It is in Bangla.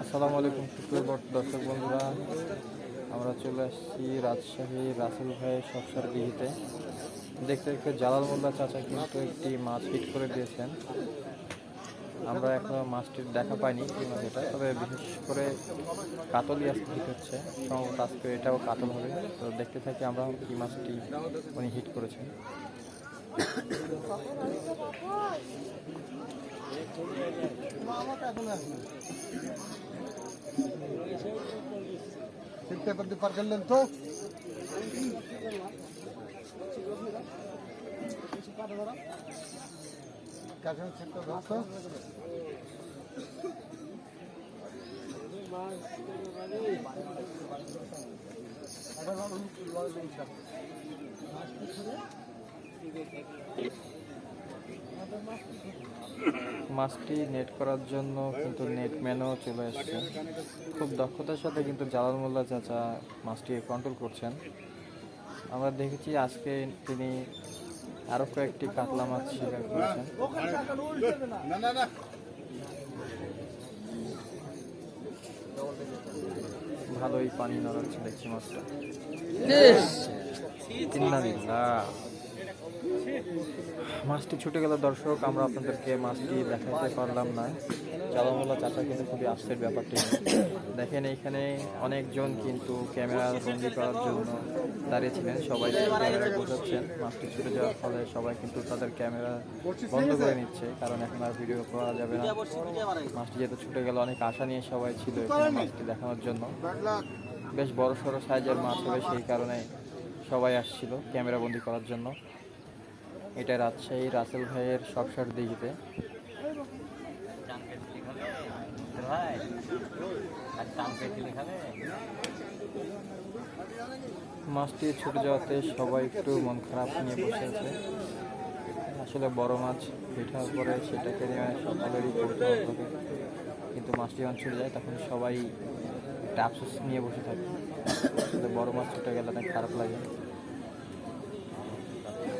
আসসালামু আলাইকুম দর- দর্শক বন্ধুরা। আমরা চলে আসছি রাজশাহী রাসেল ভাইয়ের সবসার দিঘিতে দেখতে দেখতে জালাল মোল্লা চাচা কিন্তু একটি মাছ হিট করে দিয়েছেন। আমরা এখনও মাছটির দেখা পাইনি কি মাছ এটা, তবে বিশেষ করে কাতলই আজকে হিট হচ্ছে। সম্ভবত আজকে এটাও কাতল হবে। তো দেখতে থাকি আমরা কি মাছটি উনি হিট করেছেন। পার করলেন তো। মাছটি নেট করার জন্য কিন্তু নেট ম্যানও চলে এসছে। খুব দক্ষতার সাথে কিন্তু জালাল মোল্লা চাচা মাছটি কন্ট্রোল করছেন। আমরা দেখেছি আজকে তিনি আরও কয়েকটি কাতলা মাছ শিকার করেছেন। ভালোই পানি নড়াচ্ছে দেখছি মাছটা। মাছটি ছুটে গেল, দর্শক, আমরা আপনাদেরকে মাছটি দেখাতে পারলাম না। চালামোল্লা চাচা কিন্তু খুবই আশ্চর্যের ব্যাপারটি। দেখেন এইখানে অনেকজন কিন্তু ক্যামেরা বন্দি করার জন্য দাঁড়িয়েছিলেন সবাই ক্যামেরা বোঝাচ্ছেন। মাছটি ছুটে যাওয়ার ফলে সবাই কিন্তু তাদের ক্যামেরা বন্ধ করে নিচ্ছে, কারণ এখন আর ভিডিও করা যাবে না। মাছটি যেহেতু ছুটে গেল, অনেক আশা নিয়ে সবাই ছিল মাছটি দেখানোর জন্য। বেশ বড় সড়ো সাইজের মাছ হবে, সেই কারণে সবাই আসছিল ক্যামেরা বন্দি করার জন্য। এটা রাজশাহী রাসেল ভাইয়ের সবসার দিঘিতে। মাছটি ছুটে যাওয়াতে সবাই একটু মন খারাপ নিয়ে বসে আছে। আসলে বড় মাছ পিঠার পরে সেটাকে নিয়ে সকলেরই কৌতূহল থাকে কিন্তু মাছটি যখন ছুটে যায়, তখন সবাই একটা আফসোস নিয়ে বসে থাকে। বড় মাছ ছুটে গেলে অনেক খারাপ লাগে।